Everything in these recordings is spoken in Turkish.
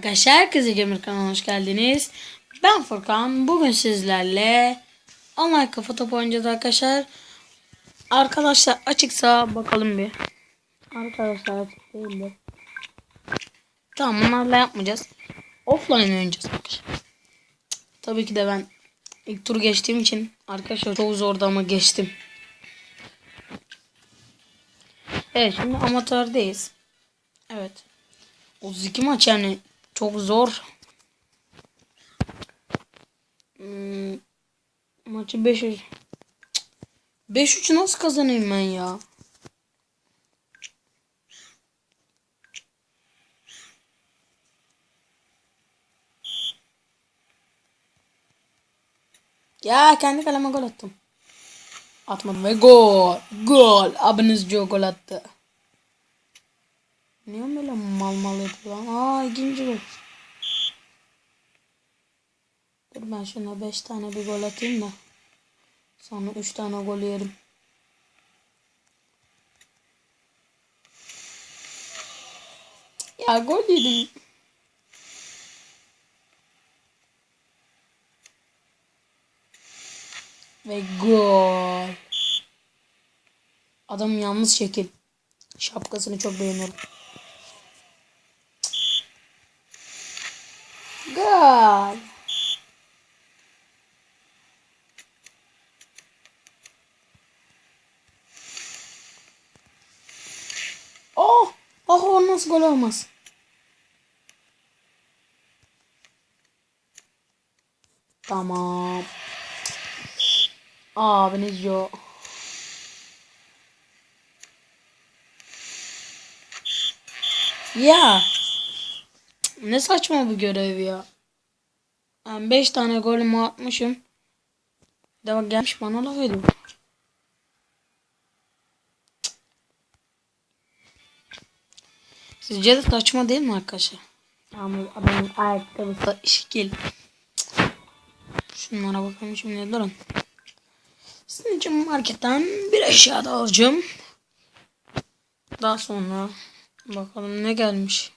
Arkadaşlar Kızı Gamer kanalına hoş geldiniz. Ben Furkan. Bugün sizlerle online kafa topu oynayacağız arkadaşlar. Arkadaşlar açıksa bakalım bir. Arkadaşlar açık değildi. Tamam bunlarla yapmayacağız. Offline oynayacağız arkadaşlar. Tabii ki de ben ilk tur geçtiğim için arkadaşlar çok zordu ama geçtim. Evet şimdi amatördeyiz. Evet. 32 maç yani çok zor. Hmm, maçı 5-3. 5-3 nasıl kazanayım ben ya? Ya kendi kaleme gol attım. Atmadım ve gol. Gol. Abiniz Joe gol attı. Niye böyle mal mal yapıyor lan? Aa ikinci gol. Dur ben şuna 5 tane bir gol atayım da. Sonra 3 tane gol yerim. Ya gol yedim. Ve gol. Adam yalnız şekil. Şapkasını çok beğeniyorum. Gol. Oh! Oh o nasıl gol olmaz? Tamam. Abiniz yok. Ya. Ne saçma bu görev ya. Ben 5 tane golümü atmışım. De bak gelmiş bana laf ediyor. Sizce de saçma değil mi arkadaşlar? Ama adamın ayakkabısı şekil. Şunlara bakalım şimdi durun. Sizin için marketten bir eşya da alacağım. Daha sonra bakalım ne gelmiş.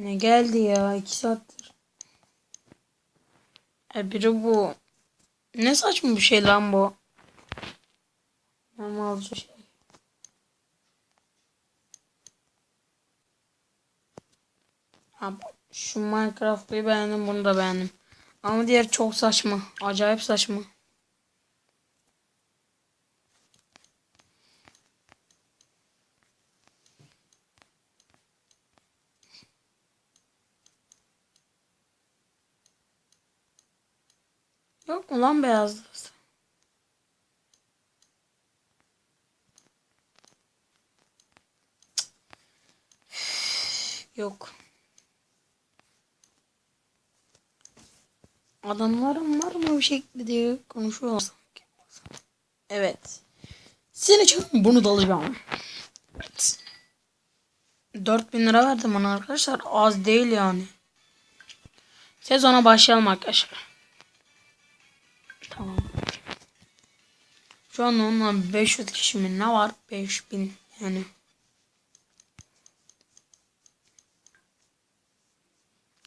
Ne geldi ya? iki saattir. E biri bu. Ne saçma bir şey lan bu. Normal şey. Ha, şu Minecraft'ı beğendim bunu da beğendim. Ama diğer çok saçma. Acayip saçma. Yok mu lan beyazlısı? Yok. Adamlarım var mı bir şekilde diye konuşuyorlar sanki. Evet. Senin için bunu da alacağım. Evet. 4000 lira verdim bana arkadaşlar. Az değil yani. Sezona başlayalım arkadaşlar. Şu an onunla 500 kişi mi ne var? 5000 yani.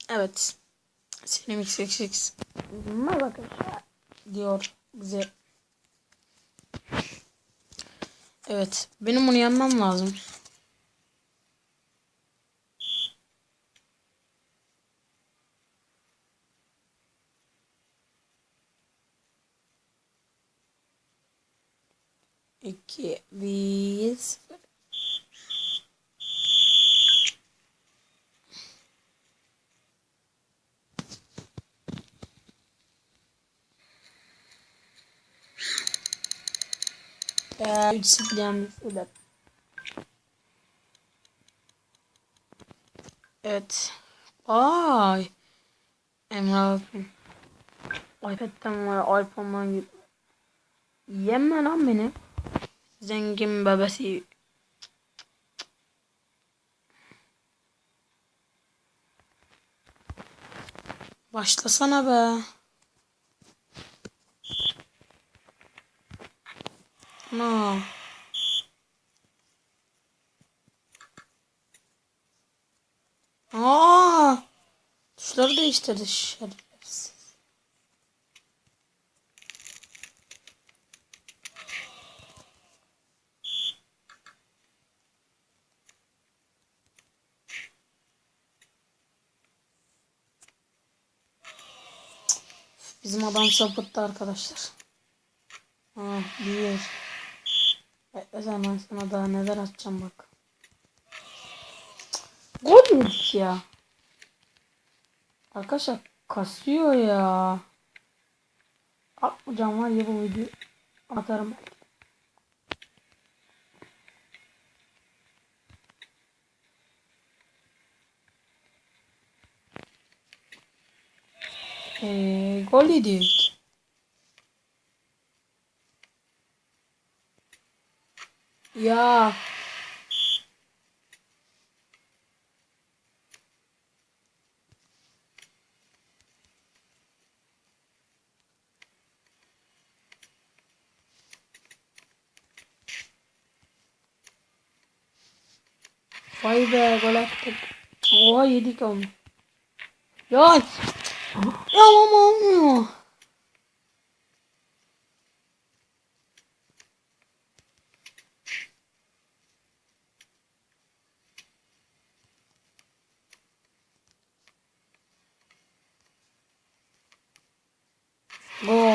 Evet. Selim XXX. Merhaba arkadaşlar. Diyor bize. Evet. Benim onu yenmem lazım. İki, bir, sıfır. Ya, üç sıfır yenmiş. de. Evet. Ay. Emre abi. iPad'den var. iPhone'dan gibi. Yeme lan beni. Zengin babası. Başlasana be. No. Aa! Tuşları değiştirdi şöyle. Bizim adam sapıttı arkadaşlar. Ah bir. Bekle ben sana daha neler atacağım bak. Gol yedik ya. Arkadaşlar kasıyor ya. Atmayacağım var ya bu video. Atarım. Ee, gol yedik. Ya. Vay be gol attık. Oha yedik onu. Ya. Ya ama olmuyor. Gol.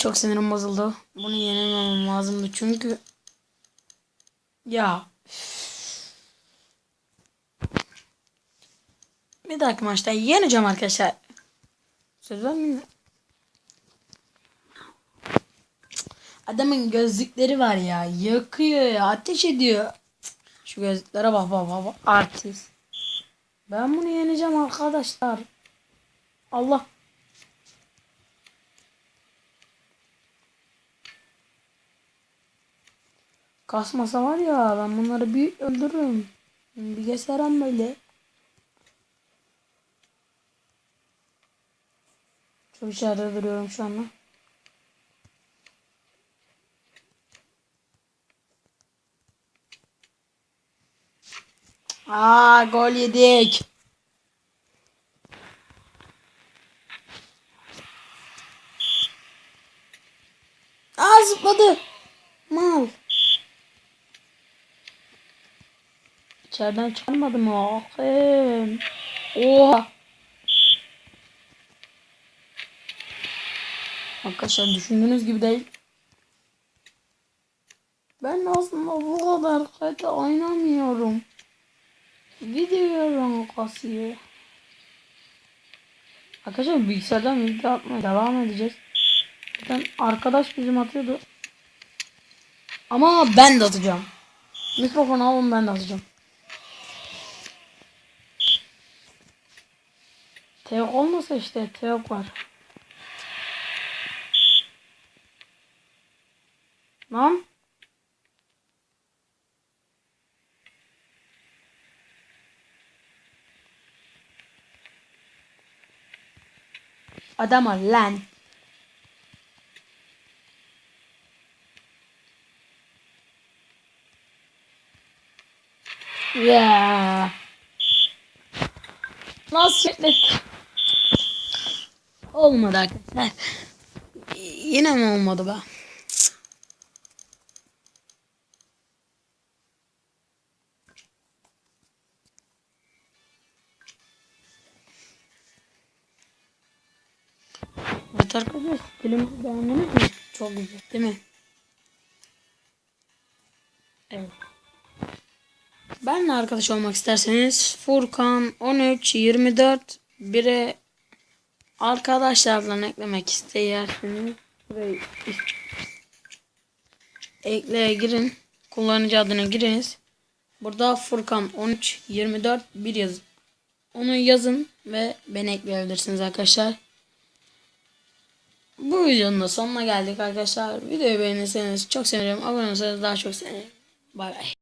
Çok sinirim bozuldu. Bunu yenememem lazımdı çünkü ya bir dahaki maçta yeneceğim arkadaşlar. Söz vermeyeyim. Adamın gözlükleri var ya. Yakıyor ya. Ateş ediyor. Şu gözlüklere bak bak bak. bak. Artist. Ben bunu yeneceğim arkadaşlar. Allah. Kasmasa var ya ben bunları bir öldürürüm. Bir keserim böyle. Çok içeride duruyorum şu anda. Aa gol yedik. Aa zıpladı. Mal. İçeriden çıkarmadı mı? Aferin. Oha. Arkadaşlar düşündüğünüz gibi değil. Ben aslında bu kadar kötü oynamıyorum. Video kasıyor. Arkadaşlar bilgisayardan video atmaya devam edeceğiz. Zaten arkadaş bizim atıyordu. Ama ben de atacağım. Mikrofonu alın ben de atacağım. Teok olmasa işte Teok var. Lan. Adam ol lan. Ya. Nasıl ettik? Olmadı arkadaşlar. Yine mi olmadı be? Evet arkadaşlar filmi beğendiniz mi? Çok güzel değil mi? Evet. Benle arkadaş olmak isterseniz Furkan 13 24 1'e arkadaşlarla eklemek isteyerseniz burayı ekleye girin. Kullanıcı adına giriniz. Burada Furkan 13 24 1 yazın. Onu yazın ve beni ekleyebilirsiniz arkadaşlar. Bu videonun da sonuna geldik arkadaşlar. Videoyu beğenirseniz çok sevinirim. Abone olursanız daha çok sevinirim. Bay bay.